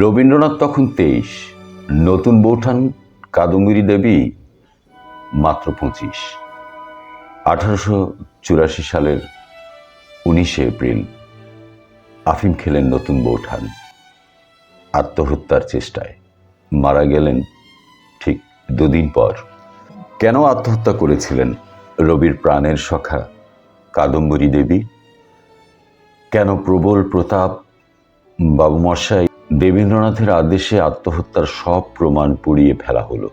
রবীন্দ্রনাথ তখন তেইশ, নতুন বৌঠান কাদম্বরী দেবী মাত্র পঁচিশ। আঠারোশো চুরাশি সালের উনিশে এপ্রিল আফিম খেলেন নতুন বৌঠান। আত্মহত্যার চেষ্টায় মারা গেলেন ঠিক দুদিন পর। কেন আত্মহত্যা করেছিলেন রবির প্রাণের সখা কাদম্বরী দেবী? কেন প্রবল প্রতাপ বাবুমশাই দেবেন্দ্রনাথের আদেশে আত্মহত্যার সব প্রমাণ পুড়িয়ে ফেলা হলো।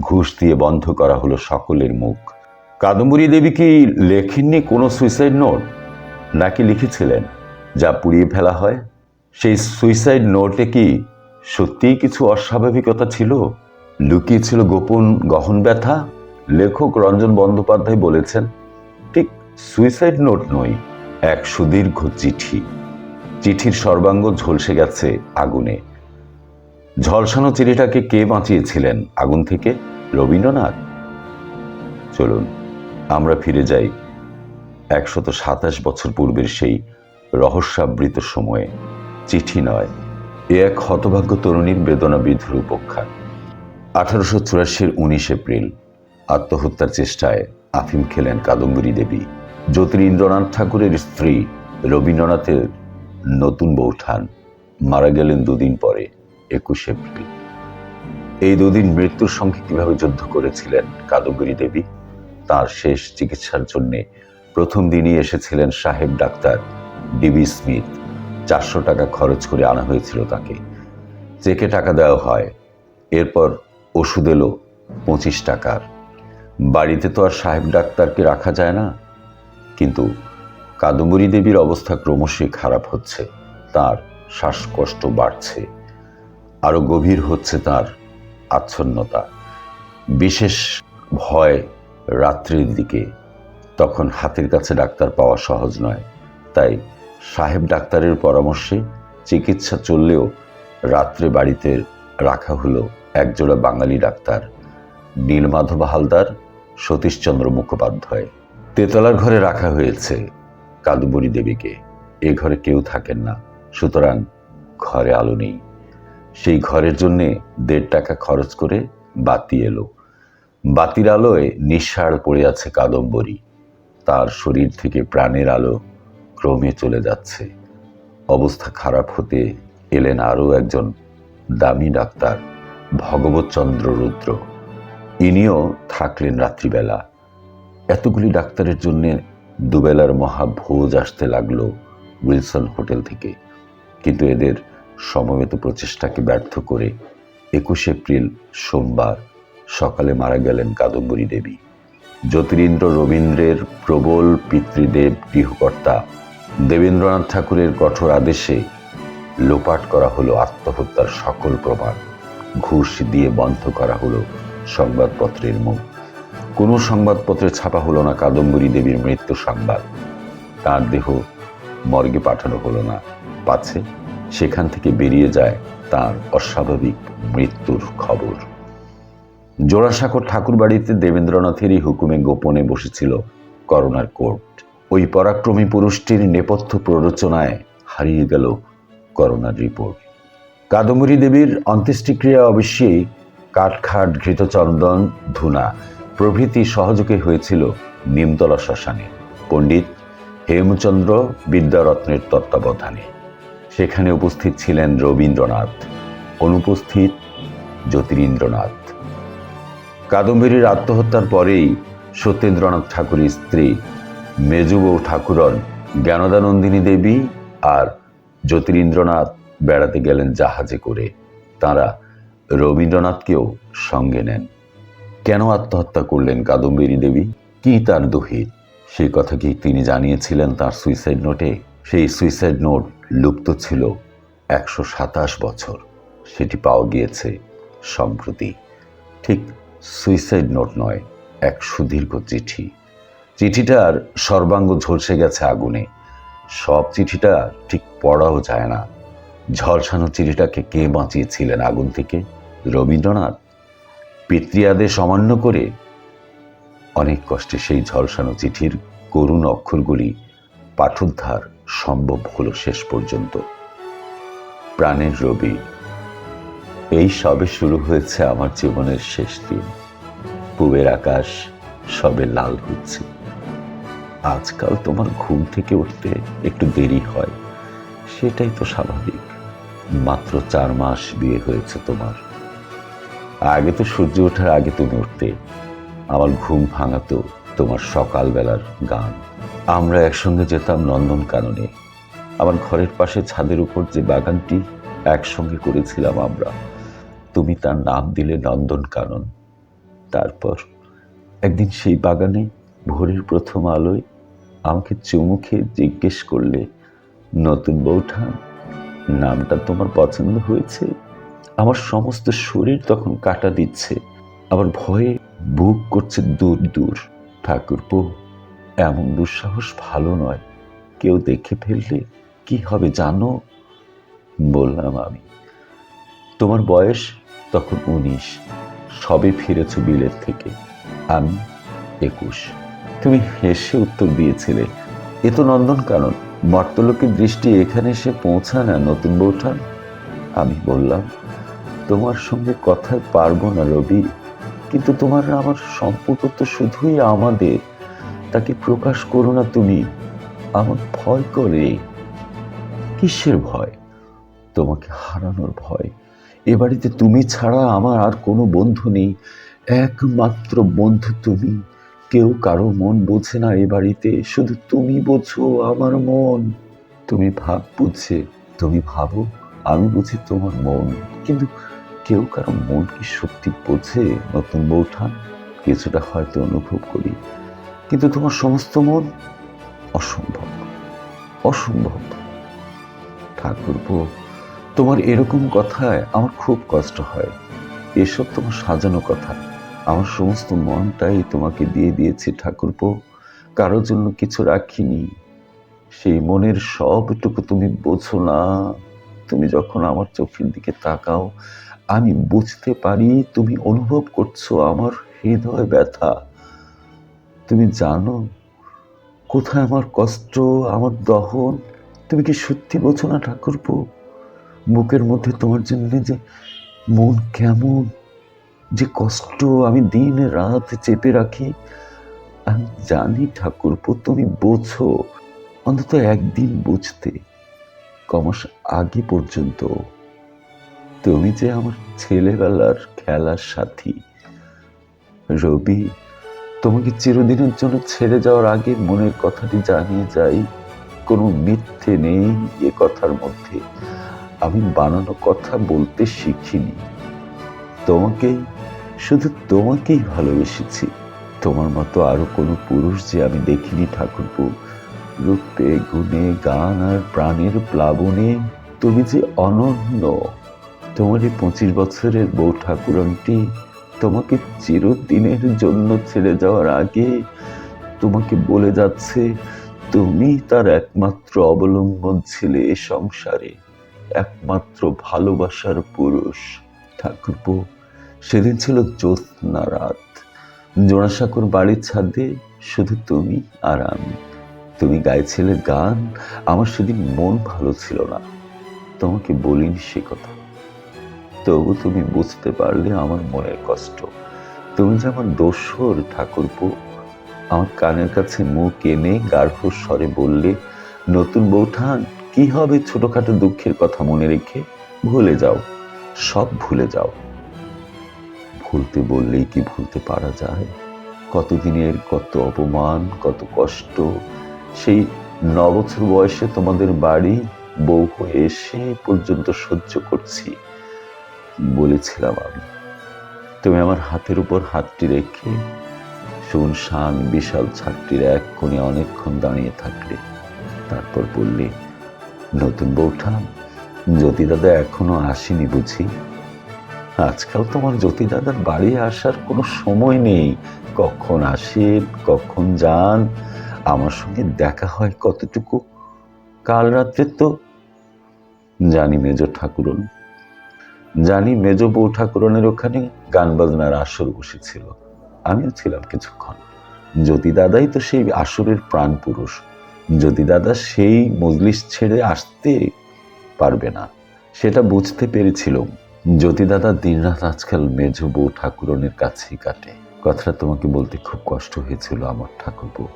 ঘুষ দিয়ে বন্ধ করা হলো সকলের মুখ। কাদম্বরী দেবী কি লেখেননি কোনো সুইসাইড নোট? নাকি লিখেছিলেন যা পুড়িয়ে ফেলা হয়? সেই সুইসাইড নোটে কি সত্যিই কিছু অস্বাভাবিকতা ছিল? লুকিয়ে ছিল গোপন গহন ব্যথা? লেখক রঞ্জন বন্দ্যোপাধ্যায় বলেছেন, ঠিক সুইসাইড নোট নয়, এক সুদীর্ঘ চিঠি। চিঠির সর্বাঙ্গ ঝলসে গেছে আগুনে। ঝলসানো চিঠিটাকে কে বাঁচিয়েছিলেন আগুন থেকে? রবীন্দ্রনাথ? চলুন, আমরা ফিরে যাই একশত সাতাশ বছর পূর্বের সেই রহস্যাবৃত সময়ে। চিঠি নয়, এ এক হতভাগ্য তরুণীর বেদনা বিধুর আঠারোশো চুরাশির উনিশ এপ্রিল, আত্মহত্যার চেষ্টায় আফিম খেলেন কাদম্বরী দেবী। জ্যোতিরিন্দ্রনাথ ঠাকুরের স্ত্রী রবীন্দ্রনাথের নতুন বৌঠান মারা গেলেন দুদিন পরে, একুশ এপ্রিল। এই দুদিন মৃত্যুর সঙ্গে কীভাবে যুদ্ধ করেছিলেন কাদম্বরী দেবী? তার শেষ চিকিৎসার জন্যে প্রথম দিনই এসেছিলেন সাহেব ডাক্তার ডিবি স্মিথ। চারশো টাকা খরচ করে আনা হয়েছিল তাকে। চেকে টাকা দেওয়া হয়, এরপর ওষুধ এলো পঁচিশ টাকার। বাড়িতে তো আর সাহেব ডাক্তারকে রাখা যায় না। কিন্তু কাদম্বরী দেবীর অবস্থা ক্রমশই খারাপ হচ্ছে। তার শ্বাসকষ্ট বাড়ছে। আরও গভীর হচ্ছে তার আচ্ছন্নতা। বিশেষ ভয় রাত্রির দিকে। তখন হাতের কাছে ডাক্তার পাওয়া সহজ নয়। তাই সাহেব ডাক্তারের পরামর্শে চিকিৎসা চললেও রাত্রে বাড়িতে রাখা হলো একজোড়া বাঙালি ডাক্তার, নীলমাধব হালদার, সতীশচন্দ্র মুখোপাধ্যায়। তেতলার ঘরে রাখা হয়েছে। কাদুবরী দেবীকে। এ ঘরে কেউ থাকেন না, সুতরাং ঘরে আলো নেই। সেই ঘরের জন্যে দেড় টাকা খরচ করে বাতি এলো। বাতির আলোয় নিঃসাড় পড়ে আছে কাদম্বরী। তার শরীর থেকে প্রাণের আলো ক্রমে চলে যাচ্ছে। অবস্থা খারাপ হতে এলেন আরও একজন দামি ডাক্তার ভগবতচন্দ্র রুদ্র। ইনিও থাকলেন রাত্রিবেলা। এতগুলি ডাক্তারের জন্যে দুবেলার মহাভোজ আসতে লাগল উইলসন হোটেল থেকে। কিন্তু এদের সমবেত প্রচেষ্টাকে ব্যর্থ করে একুশ এপ্রিল সোমবার সকালে মারা গেলেন কাদম্বরী দেবী। জ্যোতিরিন্দ্র রবীন্দ্রের প্রবল পিতৃদেব গৃহকর্তা দেবেন্দ্রনাথ ঠাকুরের কঠোর আদেশে লোপাট করা হলো আত্মহত্যার সকল প্রমাণ। ঘুষ দিয়ে বন্ধ করা হলো সংবাদপত্রের মুখ। কোনো সংবাদপত্রে ছাপা হলো না কাদম্বরী দেবীর মৃত্যু সংবাদ। তার দেহ মর্গে পাঠানো হলো না। পাছে সেখান থেকে বেরিয়ে যায় তার অস্বাভাবিক মৃত্যুর খবর। জোড়াসাঁকর ঠাকুর বাড়িতে দেবেন্দ্রনাথেরই হুকুমে গোপনে বসেছিল করোনার কোর্ট। ওই পরাক্রমী পুরুষটির নেপথ্য প্ররোচনায় হারিয়ে গেল করোনার রিপোর্ট। কাদম্বরী দেবীর অন্ত্যেষ্টিক্রিয়া অবশ্যই কাঠখাট ঘৃতচন্দন ধুনা প্রভৃতি সহযোগী হয়েছিল নিমতলা শ্মশানে। পণ্ডিত হেমচন্দ্র বিদ্যারত্নের তত্ত্বাবধানে। সেখানে উপস্থিত ছিলেন রবীন্দ্রনাথ। অনুপস্থিত জ্যোতিরিন্দ্রনাথ। কাদম্বরীর আত্মহত্যার পরেই সত্যেন্দ্রনাথ ঠাকুরের স্ত্রী মেজুবৌ ঠাকুরন জ্ঞানদানন্দিনী দেবী আর জ্যোতিরিন্দ্রনাথ বেড়াতে গেলেন জাহাজে করে। তারা রবীন্দ্রনাথকেও সঙ্গে নেন। কেন আত্মহত্যা করলেন কাদম্বরী দেবী? কি তার দোহিত সেই কথা কি তিনি জানিয়েছিলেন তার সুইসাইড নোটে সেই সুইসাইড নোট লুপ্ত ছিল একশো সাতাশ বছর। সেটি পাওয়া গিয়েছে সম্প্রতি। ঠিক সুইসাইড নোট নয় এক সুদীর্ঘ চিঠি। চিঠিটার সর্বাঙ্গ ঝলসে গেছে আগুনে। সব চিঠিটা ঠিক পড়াও যায় না। ঝলসানো চিঠিটাকে কে বাঁচিয়েছিলেন আগুন থেকে? রবীন্দ্রনাথ? পিতৃয়াদেশ অমান্য করে অনেক কষ্টে সেই ঝলসানো চিঠির করুণ অক্ষরগুলি পাঠোদ্ধার সম্ভব হলো শেষ পর্যন্ত। প্রাণের রবি, এই সবে শুরু হয়েছে আমার জীবনের শেষ দিন। পুবের আকাশ সবে লাল হচ্ছে। আজকাল তোমার ঘুম থেকে উঠতে একটু দেরি হয়, সেটাই তো স্বাভাবিক। মাত্র চার মাস বিয়ে হয়েছে তোমার। আগে তো সূর্য ওঠার আগে তুমি উঠতে। আমার ঘুম ভাঙাতো তোমার সকালবেলার গান। আমরা একসঙ্গে যেতাম নন্দন কাননে। আমার ঘরের পাশে ছাদের উপর যে বাগানটি, একসঙ্গে করেছিলাম আমরা। তুমি তার নাম দিলে নন্দন কানন। তারপর একদিন সেই বাগানে ভোরের প্রথম আলোয় আমাকে চুমু খেয়ে জিজ্ঞেস করলে, নতুন বৌঠান নামটা তোমার পছন্দ হয়েছে? আমার সমস্ত শরীর তখন কাটা দিচ্ছে। আবার ভয়ে বুক করছে দূর দূর। ঠাকুরপো এমন দুঃসাহস ভালো নয়। কেউ দেখে ফেললে কি হবে জানো? বললাম আমি। তোমার বয়স তখন উনিশ। সবে ফিরেছ বিলের থেকে। আমি একুশ। তুমি হেসে উত্তর দিয়েছিলে, এ তো নন্দন কারণ মর্তলোকের দৃষ্টি এখানে এসে পৌঁছায় না নতুন বৌঠান? আমি বললাম তোমার সঙ্গে কথায় পারব না রবি, কিন্তু তোমার আমার সম্পর্ক তো শুধুই আমাদের। তাকে প্রকাশ করো না তুমি, আমার ভয় করে। কিসের ভয়? তোমাকে হারানোর ভয়। এ বাড়িতে তুমি ছাড়া আমার আর কোনো বন্ধু নেই। একমাত্র বন্ধু তুমি। কেউ কারও মন বোঝে না এ বাড়িতে, শুধু তুমি বোঝো আমার মন। তুমি ভাব বুঝছে তুমি ভাবো, আমি বুঝি তোমার মন। কিন্তু কেউ কারও মন কি সত্যি বোঝে? নতুন বৌঠান কিছুটা হয়তো অনুভব করি। কিন্তু তোমার সমস্ত মন অসম্ভব। অসম্ভব। ঠাকুরপো, তোমার এরকম কথায় আমার খুব কষ্ট হয়। এসব তোমার সাজানো কথা। আমার সমস্ত মনটাই তোমাকে দিয়ে দিয়েছি ঠাকুরপো। কারোর জন্য কিছু রাখিনি। সেই মনের সবটুকু তুমি বোঝো না। তুমি যখন আমার চোখের দিকে তাকাও আমি বুঝতে পারি তুমি অনুভব করছ আমার হৃদয় ব্যথা। তুমি জানো কোথায় আমার কষ্ট, আমার দহন? তুমি কি সত্যি বোঝো না ঠাকুরপো? বুকের মধ্যে তোমার জন্য যে মন কেমন, যে কষ্ট আমি দিন রাত চেপে রাখি, আমি জানি ঠাকুরপো, তুমি বোঝো। অন্তত একদিন বুঝতে, কমাস আগে পর্যন্ত। তুমি যে আমার ছেলেবেলার খেলার সাথী। রবি, তোমাকে চিরদিনের জন্য ছেড়ে যাওয়ার আগে মনের কথাটি জানিয়ে যাই। কোনো মিথ্যে নেই এ কথার মধ্যে। আমি বানানো কথা বলতে শিখিনি। তোমাকেই, শুধু তোমাকেই ভালোবেসেছি। তোমার মতো আরও কোনো পুরুষ যে আমি দেখিনি ঠাকুরপো। রূপে, গুণে, গান আর প্রাণের প্লাবনে তুমি যে অনন্য। তোমার এই পঁচিশ বছরের বউ ঠাকুরনটি তোমাকে চিরদিনের জন্য ছেড়ে যাওয়ার আগে তোমাকে বলে যাচ্ছে, তুমি তার একমাত্র অবলম্বন ছিলে এ সংসারে, একমাত্র ভালোবাসার পুরুষ। ঠাকুরপো, সেদিন ছিল জ্যোৎস্না রাত। জোড়াসাঁকুর বাড়ির ছাদে শুধু তুমি আর আমি। তুমি গাইছিলে গান, আমার সেদিন মন ভালো ছিল না। তোমাকে বলিনি সে কথা। তবু তুমি বুঝতে পারলে আমার মনের কষ্ট। তুমি যে আমার দোসর ঠাকুরপো, আমার কানের কাছে মুখ এনে গার্হ স্বরে বললে, নতুন বৌঠান, কি হবে ছোটখাটো দুঃখের কথা মনে রেখে? ভুলে যাও, সব ভুলে যাও। ভুলতে বললেই কি ভুলতে পারা যায়? কতদিনের কত অপমান, কত কষ্ট, সেই ন বছর বয়সে তোমাদের বাড়ি বউ এসে পর্যন্ত সহ্য করছি। বলেছিলাম আমি। তুমি আমার হাতের উপর হাতটি রেখে শুনশান বিশাল ছাদটির এক কোণে অনেকক্ষণ দাঁড়িয়ে থাকলে, তারপর বললে, নতুন বৌঠান জ্যোতি দাদা এখনও আসেনি বুঝি? আজকাল তোমার জ্যোতি দাদার বাড়ি আসার কোনো সময় নেই। কখন আসে কখন যান, আমার সঙ্গে দেখা হয় কতটুকু? কাল রাত্রে তো জানি মেজর ঠাকুরন জানি মেজ বউ ঠাকুরনের ওখানে গান বাজনার আসর বসেছিল। আমিও ছিলাম কিছুক্ষণ। জ্যোতি দাদাই তো সেই আসরের প্রাণ পুরুষ। জ্যোতি দাদা সেই মজলিস ছেড়ে আসতে পারবে না। সেটা বুঝতে পেরেছিলাম জ্যোতি দাদা দিনরাত আজকাল মেজ বউ ঠাকুরনের কাছেই কাটে। কথাটা তোমাকে বলতে খুব কষ্ট হয়েছিল আমার ঠাকুরবউ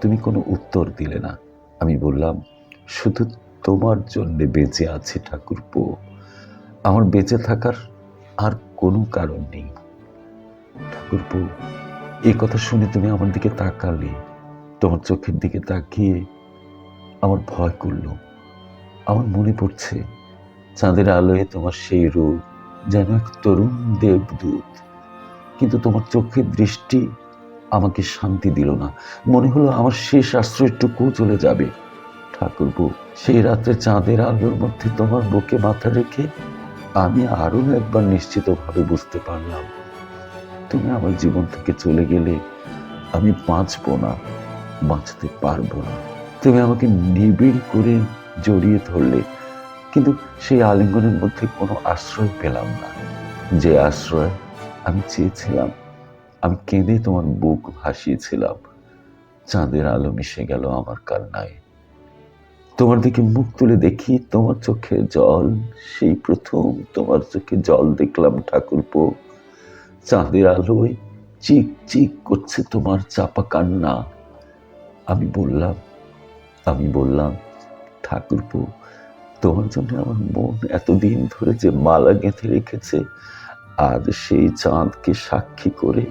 তুমি কোনো উত্তর দিলে না। আমি বললাম, শুধু তোমার জন্যে বেঁচে আছি ঠাকুরপো। আমার বেঁচে থাকার আর কোনো কারণ নেই। ঠাকুরপো এই কথা শুনে তুমি আমার দিকে তাকালে, তোমার চোখের দিকে তাকিয়ে আমার ভয় করল। আমার মনে পড়ছে, চাঁদের আলোয় তোমার সেই রূপ যেন এক তরুণ দেবদূত। কিন্তু তোমার চোখের দৃষ্টি আমাকে শান্তি দিল না। মনে হলো আমার শেষ আশ্রয়টুকুও চলে যাবে। ঠাকুরপো, সেই রাত্রে চাঁদের আলোর মধ্যে তোমার বুকে মাথা রেখে আমি আরও একবার নিশ্চিতভাবে বুঝতে পারলাম, তুমি আমার জীবন থেকে চলে গেলে আমি বাঁচবো না, বাঁচতে পারব না। তুমি আমাকে নিবিড় করে জড়িয়ে ধরলে, কিন্তু সেই আলিঙ্গনের মধ্যে কোনো আশ্রয় পেলাম না। যে আশ্রয় আমি চেয়েছিলাম, আমি কেঁদে তোমার বুক ভাসিয়েছিলাম। চাঁদের আলো মিশে গেল আমার কান্নায়। তোমার দিকে মুখ তুলে দেখি, তোমার চোখে জল। সেই প্রথম তোমার চোখে জল দেখলাম ঠাকুরপো। চাঁদের আলোয় চিক চিক করছে তোমার চাপা কান্না। আমি বললাম আমি বললাম, ঠাকুরপো, তোমার জন্য আমার মন এতদিন ধরে যে মালা গেঁথে রেখেছে, আজ সেই চাঁদকে সাক্ষী করে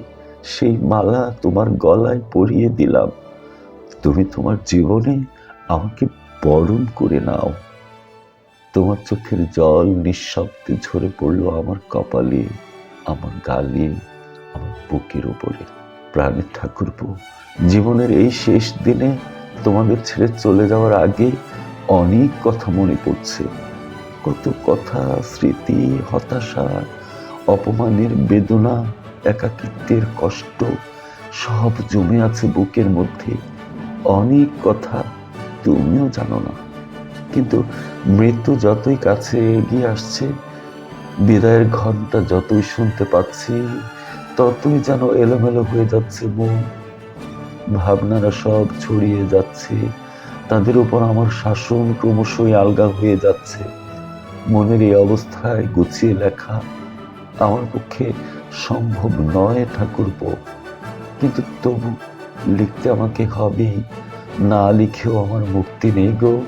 সেই মালা তোমার গলায় পরিয়ে দিলাম। তুমি তোমার জীবনে আমাকে বরণ করে নাও। তোমার চোখের জল নিঃশব্দে ঝরে পড়ল আমার কপালে, আমার গালে, আমার বুকের উপরে। প্রাণের ঠাকুরপো, জীবনের এই শেষ দিনে তোমাদের ছেড়ে চলে যাওয়ার আগে অনেক কথা মনে পড়ছে। কত কথা, স্মৃতি, হতাশা, অপমানের বেদনা, একাকিত্বের কষ্ট, সব জমে আছে বুকের মধ্যে। অনেক কথা তুমিও জানো না। কিন্তু মৃত্যু যতই কাছে এগিয়ে আসছে, বিদায়ের ঘণ্টা যতই শুনতে পাচ্ছি, ততই যেন এলোমেলো হয়ে যাচ্ছে মন। ভাবনারা সব ছড়িয়ে যাচ্ছে, তাদের উপর আমার শাসন ক্রমশই আলগা হয়ে যাচ্ছে। মনের এই অবস্থায় গুছিয়ে লেখা আমার পক্ষে সম্ভব নয় ঠাকুরপো। কিন্তু তবু লিখতে আমাকে হবেই। না লিখেও আমার মুক্তি নেই গো।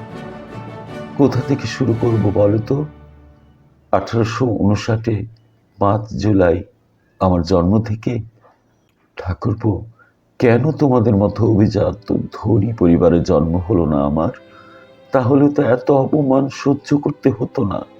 কোথা থেকে শুরু করব বলো তো? আঠারোশো উনষাটে পাঁচ জুলাই আমার জন্ম থেকে। ঠাকুরপো, কেন তোমাদের মতো অভিজাত ধনী পরিবারে জন্ম হলো না আমার? তাহলে তো এত অপমান সহ্য করতে হতো না।